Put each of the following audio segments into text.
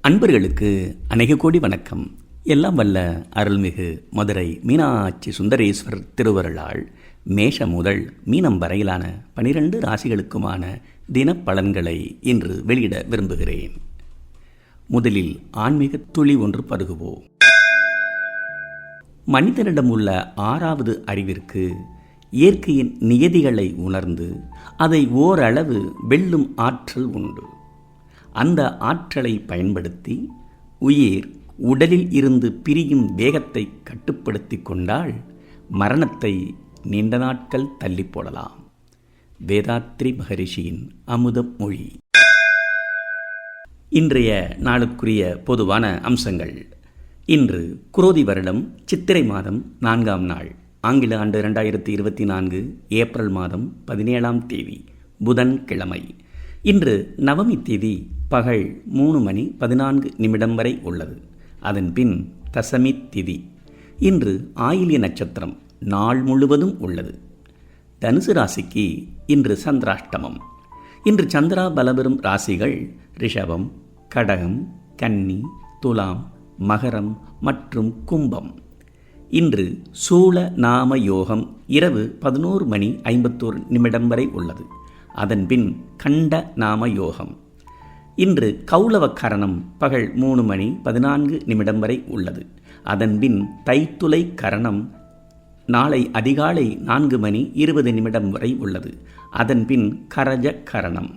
அன்பர்களுக்கு அநேக கோடி வணக்கம். எல்லாம் வல்ல அருள்மிகு மதுரை மீனாட்சி சுந்தரேஸ்வரர் திருவருளால் மேஷ முதல் மீனம் வரையிலான பனிரெண்டு ராசிகளுக்குமான தினப்பலன்களை இன்று வெளியிட விரும்புகிறேன். முதலில் ஆன்மீக துளி ஒன்று பருகுவோம். மனிதனிடம் உள்ள ஆறாவது அறிவிற்கு இயற்கையின் நியதிகளை உணர்ந்து அதை ஓரளவு வெல்லும் ஆற்றல் உண்டு. அந்த ஆற்றலை பயன்படுத்தி உயிர் உடலில் இருந்து பிரியும் வேகத்தை கட்டுப்படுத்தி கொண்டால் மரணத்தை நீண்ட நாட்கள் தள்ளி போடலாம். வேதாத்ரி மகரிஷியின் அமுத மொழி. இன்றைய நாளுக்குரிய பொதுவான அம்சங்கள். இன்று குரோதி வருடம் சித்திரை மாதம் நான்காம் நாள். ஆங்கில ஆண்டு ரெண்டாயிரத்தி இருபத்தி நான்கு ஏப்ரல் மாதம் பதினேழாம் தேதி புதன் கிழமை இன்று நவமி தேதி பகல் மூணு மணி பதினான்கு நிமிடம் வரை உள்ளது. அதன் பின் தசமி திதி. இன்று ஆயிலிய நட்சத்திரம் நாள் முழுவதும் உள்ளது. தனுசு ராசிக்கு இன்று சந்திராஷ்டமம். இன்று சந்திரா பலபெறும் ராசிகள் ரிஷபம் கடகம் கன்னி துலாம் மகரம் மற்றும் கும்பம். இன்று சூழ நாம யோகம் இரவு பதினோரு மணி ஐம்பத்தோரு நிமிடம் வரை உள்ளது. அதன்பின் கண்ட நாம யோகம். இன்று கௌளவ கரணம் பகல் மூணு மணி பதினான்கு நிமிடம் வரை உள்ளது. அதன்பின் தைத்துளை கரணம் நாளை அதிகாலை நான்கு மணி இருபது நிமிடம் வரை உள்ளது. அதன்பின் கரஜ கரணம்.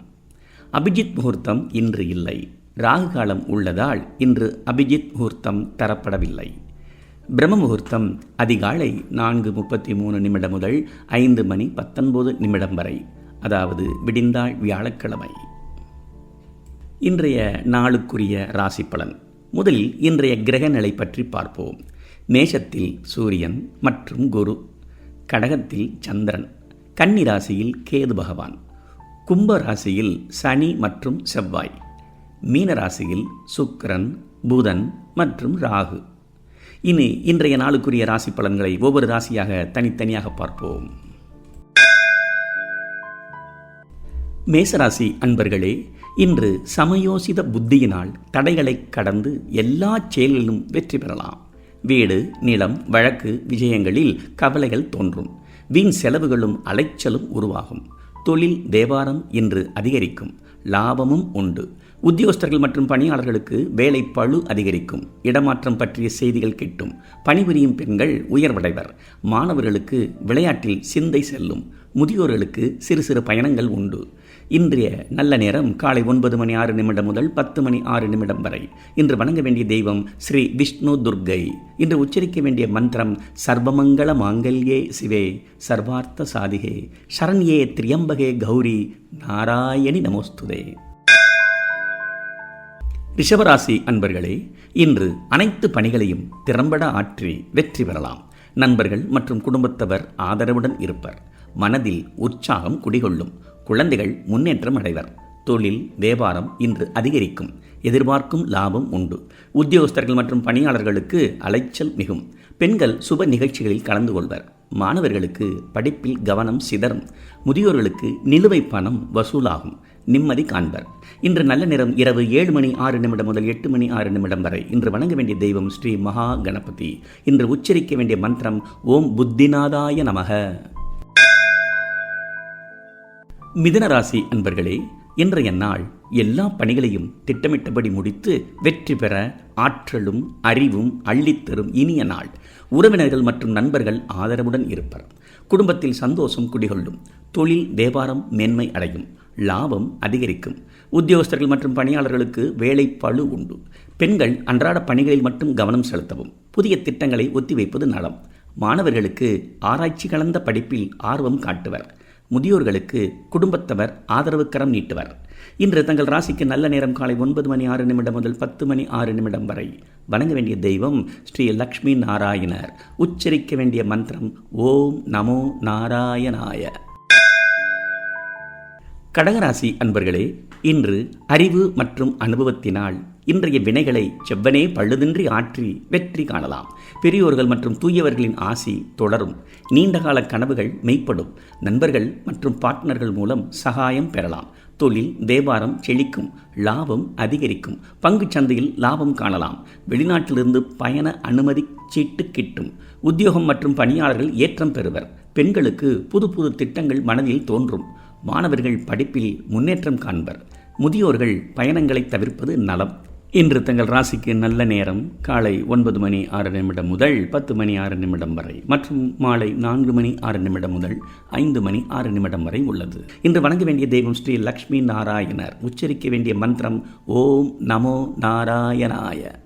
அபிஜித் முகூர்த்தம் இன்று இல்லை. ராகு காலம் உள்ளதால் இன்று அபிஜித் முகூர்த்தம் தரப்படவில்லை. பிரம்ம முகூர்த்தம் அதிகாலை நான்கு முப்பத்தி மூணு நிமிடம் முதல் ஐந்து மணி பத்தொன்பது நிமிடம் வரை அதாவது விடிந்தாள் வியாழக்கிழமை. இன்றைய நாளுக்குரிய ராசி பலன் முதலில் இன்றைய கிரக நிலை பற்றி பார்ப்போம். மேஷத்தில் சூரியன் மற்றும் குரு கடகத்தில் சந்திரன் கன்னி ராசியில் கேது பகவான் கும்ப ராசியில் சனி மற்றும் செவ்வாய் மீன ராசியில் சுக்கரன் புதன் மற்றும் ராகு. இனி இன்றைய நாளுக்குரிய ராசி பலன்களை ஒவ்வொரு ராசியாக தனித்தனியாக பார்ப்போம். மேசராசி அன்பர்களே இன்று சமயோசித புத்தியினால் தடைகளை கடந்து எல்லா செயல்களிலும் வெற்றி பெறலாம். வீடு நிலம் வழக்கு விஜயங்களில் கவலைகள் தோன்றும். வீண் செலவுகளும் அலைச்சலும் உருவாகும். தொழில் தேவாரம் இன்று அதிகரிக்கும். லாபமும் உண்டு. உத்தியோகஸ்தர்கள் மற்றும் பணியாளர்களுக்கு வேலை பழு அதிகரிக்கும். இடமாற்றம் பற்றிய செய்திகள் கிட்டும். பணிபுரியும் பெண்கள் உயர்வடைவர். மாணவர்களுக்கு விளையாட்டில் சிந்தை செல்லும். முதியோர்களுக்கு சிறு சிறு பயணங்கள் உண்டு. இன்றைய நல்ல நேரம் காலை ஒன்பது மணி ஆறு நிமிடம் முதல் பத்து மணி ஆறு நிமிடம் வரை. இன்று வணங்க வேண்டிய தெய்வம் ஸ்ரீ விஷ்ணு துர்கை இன்று உச்சரிக்க வேண்டிய மந்திரம் சர்வமங்கள மாங்கல்யே சிவே சர்வார்த்த சாதிகே சரண்யே திரியம்பகே கௌரி நாராயணி நமோஸ்துதே. ரிஷபராசி அன்பர்களே இன்று அனைத்து பணிகளையும் திறம்பட ஆற்றி வெற்றி பெறலாம். நண்பர்கள் மற்றும் குடும்பத்தவர் ஆதரவுடன் இருப்பர். மனதில் உற்சாகம் குடிகொள்ளும். குழந்தைகள் முன்னேற்றம் அடைவர். தொழில் வியாபாரம் இன்று அதிகரிக்கும். எதிர்பார்க்கும் லாபம் உண்டு. உத்தியோகஸ்தர்கள் மற்றும் பணியாளர்களுக்கு அலைச்சல் மிகும். பெண்கள் சுப நிகழ்ச்சிகளில் கலந்து கொள்வர். மாணவர்களுக்கு படிப்பில் கவனம் சிதறும். முதியோர்களுக்கு நிலுவை பணம் வசூலாகும். நிம்மதி காண்பர். இன்று நல்ல நேரம் இரவு ஏழு மணி ஆறு நிமிடம் முதல் எட்டு மணி ஆறு நிமிடம் வரை இன்று வணங்க வேண்டிய தெய்வம் ஸ்ரீ மகா கணபதி. இன்று உச்சரிக்க வேண்டிய மந்திரம் ஓம் புத்திநாதாய நமக. மிதனராசி அன்பர்களே இன்றைய நாள் எல்லா பணிகளையும் திட்டமிட்டபடி முடித்து வெற்றி பெற ஆற்றலும் அறிவும் அள்ளித்தரும் இனிய நாள். உறவினர்கள் மற்றும் நண்பர்கள் ஆதரவுடன் இருப்பர். குடும்பத்தில் சந்தோஷம் குடிகொள்ளும். தொழில் வியாபாரம் மேன்மை அடையும். லாபம் அதிகரிக்கும். உத்தியோகஸ்தர்கள் மற்றும் பணியாளர்களுக்கு வேலை பழு உண்டு. பெண்கள் அன்றாட பணிகளில் மட்டும் கவனம் செலுத்தவும். புதிய திட்டங்களை ஒத்திவைப்பது நலம். மாணவர்களுக்கு ஆராய்ச்சி கலந்த படிப்பில் ஆர்வம் காட்டுவர். முதியோர்களுக்கு குடும்பத்தவர் ஆதரவுக்கரம் நீட்டுவர். இன்று தங்கள் ராசிக்கு நல்ல நேரம் காலை ஒன்பது மணி ஆறு நிமிடம் முதல் பத்து மணி ஆறு நிமிடம் வரை. வணங்க வேண்டிய தெய்வம் ஸ்ரீ லக்ஷ்மி நாராயணர். உச்சரிக்க வேண்டிய மந்திரம் ஓம் நமோ நாராயணாய. கடகராசி அன்பர்களே இன்று அறிவு மற்றும் அனுபவத்தினால் இன்றைய வினைகளை செவ்வனே பழுதின்றி ஆற்றி வெற்றி காணலாம். பெரியோர்கள் மற்றும் தூயவர்களின் ஆசி தொடரும். நீண்டகால கனவுகள் மெய்ப்படும். நண்பர்கள் மற்றும் பார்ட்னர்கள் மூலம் சகாயம் பெறலாம். தொழில் வியாபாரம் செழிக்கும். லாபம் அதிகரிக்கும். பங்கு சந்தையில் லாபம் காணலாம். வெளிநாட்டிலிருந்து பயண அனுமதி சீட்டு கிட்டும். உத்தியோகம் மற்றும் பணியாளர்கள் ஏற்றம் பெறுவர். பெண்களுக்கு புது புது திட்டங்கள் மனதில் தோன்றும். மாணவர்கள் படிப்பில் முன்னேற்றம் காண்பர். முதியோர்கள் பயணங்களை தவிர்ப்பது நலம். இன்று தங்கள் ராசிக்கு நல்ல நேரம். காலை ஒன்பது மணி ஆறு நிமிடம் முதல் பத்து மணி ஆறு நிமிடம் வரை மற்றும் மாலை நான்கு மணி ஆறு நிமிடம் முதல் ஐந்து மணி ஆறு நிமிடம் வரை உள்ளது. இன்று வணங்க வேண்டிய தெய்வம் ஸ்ரீ லக்ஷ்மி நாராயணர். உச்சரிக்க வேண்டிய மந்திரம் ஓம் நமோ நாராயணாய.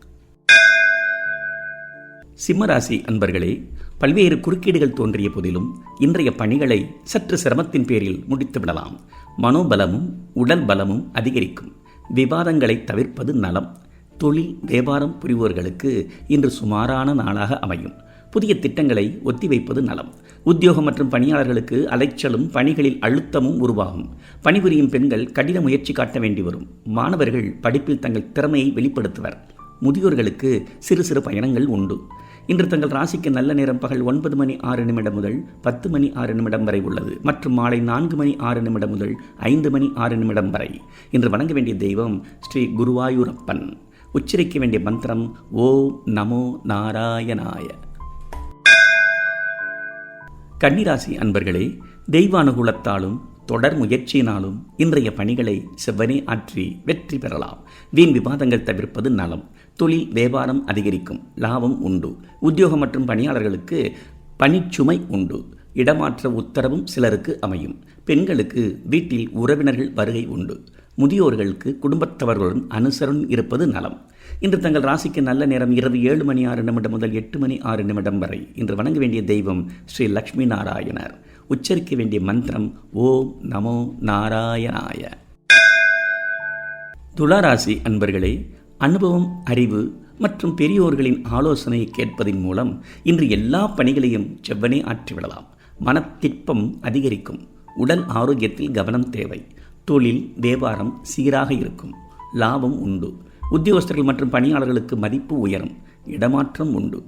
சிம்மராசி அன்பர்களே பல்வேறு குறுக்கீடுகள் தோன்றிய போதிலும் இன்றைய பணிகளை சற்று சிரமத்தின் பேரில் முடித்துவிடலாம். மனோபலமும் உடல் பலமும் அதிகரிக்கும். விவாதங்களை தவிர்ப்பது நலம். தொழில் வியாபாரம் புரிவோர்களுக்கு இன்று சுமாரான நாளாக அமையும். புதிய திட்டங்களை ஒத்திவைப்பது நலம். உத்தியோகம் மற்றும் பணியாளர்களுக்கு அலைச்சலும் பணிகளில் அழுத்தமும் உருவாகும். பணிபுரியும் பெண்கள் கடின முயற்சி காட்ட வேண்டி வரும். மாணவர்கள் படிப்பில் தங்கள் திறமையை வெளிப்படுத்துவர். முதியோர்களுக்கு சிறு சிறு பயணங்கள் உண்டு. இன்று தங்கள் ராசிக்கு நல்ல நேரம் பகல் ஒன்பது மணி ஆறு நிமிடம் முதல் பத்து மணி ஆறு நிமிடம் வரை உள்ளது. மற்றும் மாலை நான்கு மணி ஆறு நிமிடம் முதல் ஐந்து மணி ஆறு நிமிடம் வரை. இன்று வணங்க வேண்டிய தெய்வம் ஸ்ரீ குருவாயூரப்பன். உச்சரிக்க வேண்டிய மந்திரம் ஓ நமோ நாராயணாய. கன்னிராசி அன்பர்களே தெய்வ அனுகூலத்தாலும் தொடர் முயற்சியினாலும் இன்றைய பணிகளை செவ்வனே ஆற்றி வெற்றி பெறலாம். வீண் விவாதங்கள் தவிர்ப்பது நலம். தொழில் வியாபாரம் அதிகரிக்கும் லாபம் உண்டு. உத்தியோகம் மற்றும் பணியாளர்களுக்கு பணிச்சுமை உண்டு. இடமாற்ற உத்தரவும் சிலருக்கு அமையும். பெண்களுக்கு வீட்டில் உறவினர்கள் வருகை உண்டு. முதியோர்களுக்கு குடும்பத்தவர்களுடன் அனுசரன் இருப்பது நலம். இன்று தங்கள் ராசிக்கு நல்ல நேரம் இரவு ஏழு மணி ஆறு நிமிடம் முதல் எட்டு மணி ஆறு நிமிடம் வரை. இன்று வணங்க வேண்டிய தெய்வம் ஸ்ரீ லக்ஷ்மி நாராயணர். உச்சரிக்க வேண்டிய மந்திரம் ஓம் நமோ நாராயணாய. துளாராசி அன்பர்களே அனுபவம் அறிவு மற்றும் பெரியோர்களின் ஆலோசனையை கேட்பதன் மூலம் இன்று எல்லா பணிகளையும் செவ்வனே ஆற்றிவிடலாம் மனத்திற்பம் அதிகரிக்கும். உடல் ஆரோக்கியத்தில் கவனம் தேவை. தொழில் வியாபாரம் சீராக இருக்கும். லாபம் உண்டு. உத்தியோகஸ்தர்கள் மற்றும் பணியாளர்களுக்கு மதிப்பு உயரும். இடமாற்றம் உண்டு.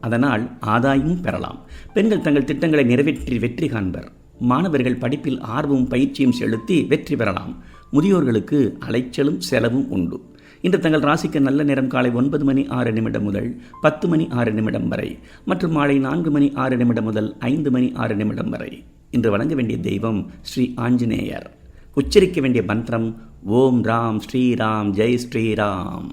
அதனால் ஆதாயமும் பெறலாம். பெண்கள் தங்கள் திட்டங்களை நிறைவேற்றி வெற்றி காண்பர். மாணவர்கள் படிப்பில் ஆர்வமும் பயிற்சியும் செலுத்தி வெற்றி பெறலாம். முதியோர்களுக்கு அலைச்சலும் செலவும் உண்டு. இன்று தங்கள் ராசிக்கு நல்ல நேரம் காலை ஒன்பது மணி ஆறு நிமிடம் முதல் பத்து மணி ஆறு நிமிடம் வரை மற்றும் மாலை நான்கு மணி ஆறு நிமிடம் முதல் ஐந்து மணி ஆறு நிமிடம் வரை. இன்று வழங்க வேண்டிய தெய்வம் ஸ்ரீ ஆஞ்சநேயர். உச்சரிக்க வேண்டிய மந்திரம் ஓம் ராம் ஸ்ரீராம் ஜெய் ஸ்ரீராம்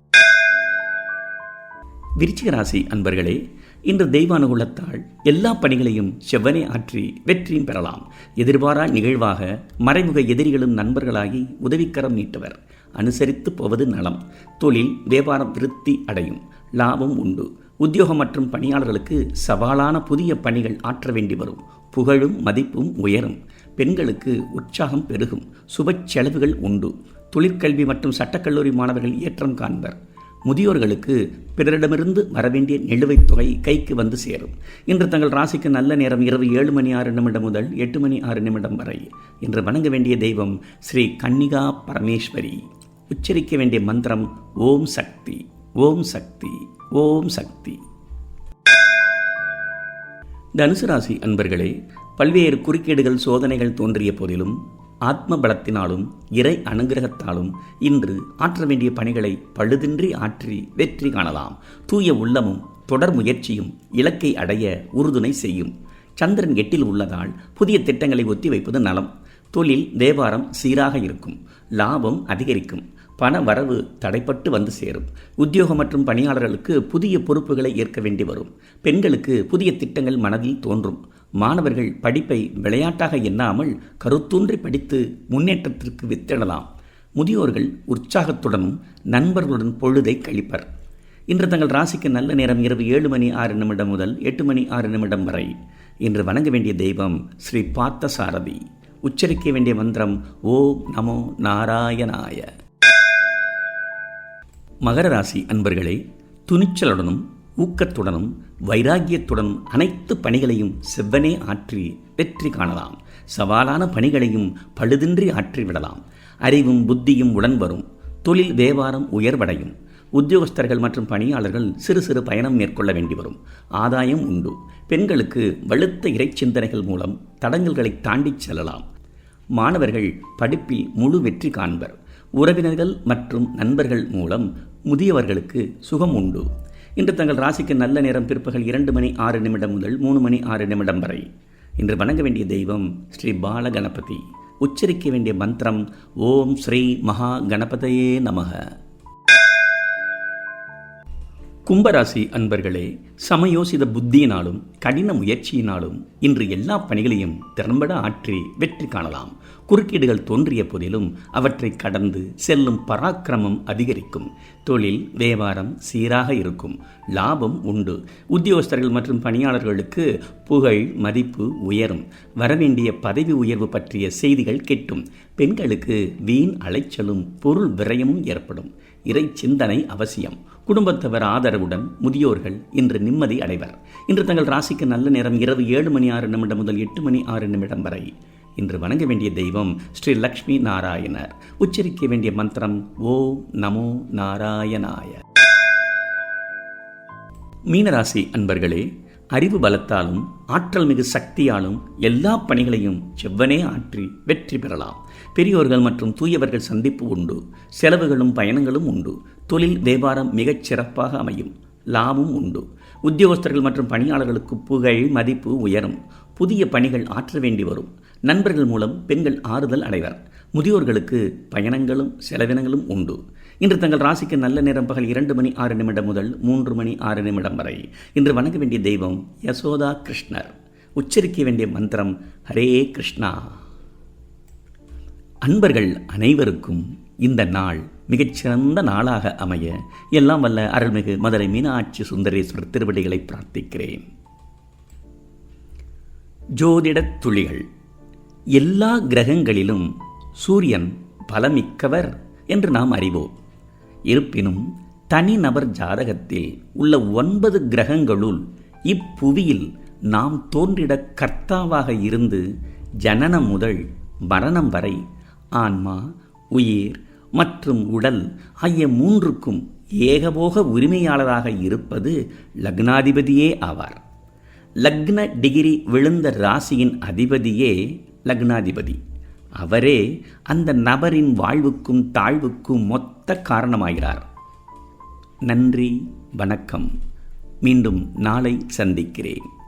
விருச்சிக ராசி அன்பர்களே இன்று தெய்வானுகுலத்தால் எல்லா பணிகளையும் செவ்வனே ஆற்றி வெற்றியும் பெறலாம். எதிர்பாரா நிகழ்வாக மறைமுக எதிரிகளும் நண்பர்களாகி உதவிக்கரம் நீட்டுவர். அனுசரித்து போவது நலம். தொழில் வியாபாரம் விருத்தி அடையும். லாபம் உண்டு. உத்தியோகம் மற்றும் பணியாளர்களுக்கு சவாலான புதிய பணிகள் ஆற்ற வேண்டி வரும். புகழும் மதிப்பும் உயரும். பெண்களுக்கு உற்சாகம் பெருகும். சுப செலவுகள் உண்டு. தொழிற்கல்வி மற்றும் சட்டக்கல்லூரி மாணவர்கள் ஏற்றம் காண்பர். முதியோர்களுக்கு பிறரிடமிருந்து வரவேண்டிய நிலுவைத் தொகை கைக்கு வந்து சேரும். இன்று தங்கள் ராசிக்கு நல்ல நேரம் இரவு ஏழு மணி ஆறு நிமிடம் முதல் எட்டு மணி ஆறு நிமிடம் வரை. இன்று வணங்க வேண்டிய தெய்வம் ஸ்ரீ கன்னிகா பரமேஸ்வரி. உச்சரிக்க வேண்டிய மந்திரம் ஓம் சக்தி ஓம் சக்தி ஓம் சக்தி. தனுசு ராசி அன்பர்களே பல்வேறு குறுக்கீடுகள் சோதனைகள் தோன்றிய போதிலும் ஆத்ம பலத்தினாலும் இறை அனுகிரகத்தாலும் இன்று ஆற்ற வேண்டிய பணிகளை பழுதின்றி ஆற்றி வெற்றி காணலாம். தூய உள்ளமும் தொடர் முயற்சியும் இலக்கை அடைய உறுதுணை செய்யும். சந்திரன் எட்டில் உள்ளதால் புதிய திட்டங்களை ஒத்திவைப்பது நலம். தொழில் தேவாரம் சீராக இருக்கும். லாபம் அதிகரிக்கும். பண வரவு தடைப்பட்டு வந்து சேரும். உத்தியோகம் மற்றும் பணியாளர்களுக்கு புதிய பொறுப்புகளை ஏற்க வேண்டி வரும். பெண்களுக்கு புதிய திட்டங்கள் மனதில் தோன்றும். மாணவர்கள் படிப்பை விளையாட்டாக எண்ணாமல் கருத்தூன்றி படித்து முன்னேற்றத்திற்கு வித்திடலாம். முதியோர்கள் உற்சாகத்துடனும் நண்பர்களுடன் பொழுதை கழிப்பர். இன்று தங்கள் ராசிக்கு நல்ல நேரம் இரவு ஏழு மணி ஆறு நிமிடம் முதல் எட்டு மணி ஆறு நிமிடம் வரை. இன்று வணங்க வேண்டிய தெய்வம் ஸ்ரீ பார்த்த சாரதி உச்சரிக்க வேண்டிய மந்திரம் ஓம் நமோ நாராயணாய. மகர ராசி அன்பர்களே துணிச்சலுடனும் ஊக்கத்துடனும் வைராகியத்துடன் அனைத்து பணிகளையும் செவ்வனே ஆற்றி வெற்றி காணலாம். சவாலான பணிகளையும் பழுதின்றி ஆற்றிவிடலாம் அறிவும் புத்தியும் உடன் வரும் தொழில் வியாபாரம் உயர்வடையும். உத்தியோகஸ்தர்கள் மற்றும் பணியாளர்கள் சிறு சிறு பயணம் மேற்கொள்ள வேண்டி வரும். ஆதாயம் உண்டு. பெண்களுக்கு வலுத்த இறைச்சிந்தனைகள் மூலம் தடங்கல்களை தாண்டிச் செல்லலாம். மாணவர்கள் படிப்பில் முழு வெற்றி காண்பர். உறவினர்கள் மற்றும் நண்பர்கள் மூலம் முதியவர்களுக்கு சுகம் உண்டு. இன்று தங்கள் ராசிக்கு நல்ல நேரம் பிற்பகல் இரண்டு மணி ஆறு நிமிடம் முதல் மூணு மணி ஆறு நிமிடம் வரை. இன்று வணங்க வேண்டிய தெய்வம் ஸ்ரீ பால கணபதி உச்சரிக்க வேண்டிய மந்திரம் ஓம் ஸ்ரீ மகா கணபதையே நமக. கும்பராசி அன்பர்களே சமயோசித புத்தியினாலும் கடின முயற்சியினாலும் இன்று எல்லா பணிகளையும் திறம்பட ஆற்றி வெற்றி காணலாம். குறுக்கீடுகள் தோன்றிய போதிலும் அவற்றை கடந்து செல்லும் பராக்கிரமம் அதிகரிக்கும். தொழில் வியாபாரம் சீராக இருக்கும். லாபம் உண்டு. உத்தியோகஸ்தர்கள் மற்றும் பணியாளர்களுக்கு புகழ் மதிப்பு உயரும். வரவேண்டிய பதவி உயர்வு பற்றிய செய்திகள் கெட்டும். பெண்களுக்கு வீண் அலைச்சலும் பொருள் விரயமும் ஏற்படும். இறை சிந்தனை அவசியம். குடும்பத்தவர் ஆதரவுடன் முதியோர்கள் இன்று நிம்மதி அடைவர். இன்று தங்கள் ராசிக்கு நல்ல நேரம் இரவு ஏழு மணி ஆறு நிமிடம் முதல் எட்டு மணி ஆறு நிமிடம் வரை. இன்று வணங்க வேண்டிய தெய்வம் ஸ்ரீ லக்ஷ்மி நாராயணர். உச்சரிக்க வேண்டிய மந்திரம் ஓ நமோ நாராயணாய. மீனராசி அன்பர்களே அறிவு பலத்தாலும் ஆற்றல் மிகு சக்தியாலும் எல்லா பணிகளையும் செவ்வனே ஆற்றி வெற்றி பெறலாம். பெரியோர்கள் மற்றும் தூயவர்கள் சந்திப்பு உண்டு. செலவுகளும் பயணங்களும் உண்டு. தொழில் வியாபாரம் மிகச் சிறப்பாக அமையும். லாபம் உண்டு. உத்தியோகஸ்தர்கள் மற்றும் பணியாளர்களுக்கு புகழ் மதிப்பு உயரும். புதிய பணிகள் ஆற்ற வேண்டி வரும். நண்பர்கள் மூலம் பெண்கள் ஆறுதல் அடைவர். முதியோர்களுக்கு பயணங்களும் செலவினங்களும் உண்டு. இன்று தங்கள் ராசிக்கு நல்ல நேரம் பகல் இரண்டு மணி ஆறு நிமிடம் முதல் மூன்று மணி ஆறு நிமிடம் வரை. இன்று வணங்க வேண்டிய தெய்வம் யசோதா கிருஷ்ணர். உச்சரிக்க வேண்டிய மந்திரம் ஹரே கிருஷ்ணா. அன்பர்கள் அனைவருக்கும் இந்த நாள் மிகச்சிறந்த நாளாக அமைய எல்லாம் வல்ல அருள்மிகு மதுரை மீனாட்சி சுந்தரேஸ்வரர் திருவடிகளை பிரார்த்திக்கிறேன். ஜோதிடத் துளிகள். எல்லா கிரகங்களிலும் சூரியன் பலமிக்கவர் என்று நாம் அறிவோம். இருப்பினும் தனிநபர் ஜாதகத்தில் உள்ள ஒன்பது கிரகங்களுள் இப்புவியில் நாம் தோன்றிட கர்த்தாவாக இருந்து ஜனனம் முதல் மரணம் வரை ஆன்மா உயிர் மற்றும் உடல் ஆகிய மூன்றுக்கும் ஏகபோக உரிமையாளராக இருப்பது லக்னாதிபதியே ஆவார். லக்ன டிகிரி விழுந்த ராசியின் அதிபதியே லக்னாதிபதி. அவரே அந்த நபரின் வாழ்வுக்கும் தாழ்வுக்கும் மொத்த காரணமாகிறார். நன்றி வணக்கம். மீண்டும் நாளை சந்திக்கிறேன்.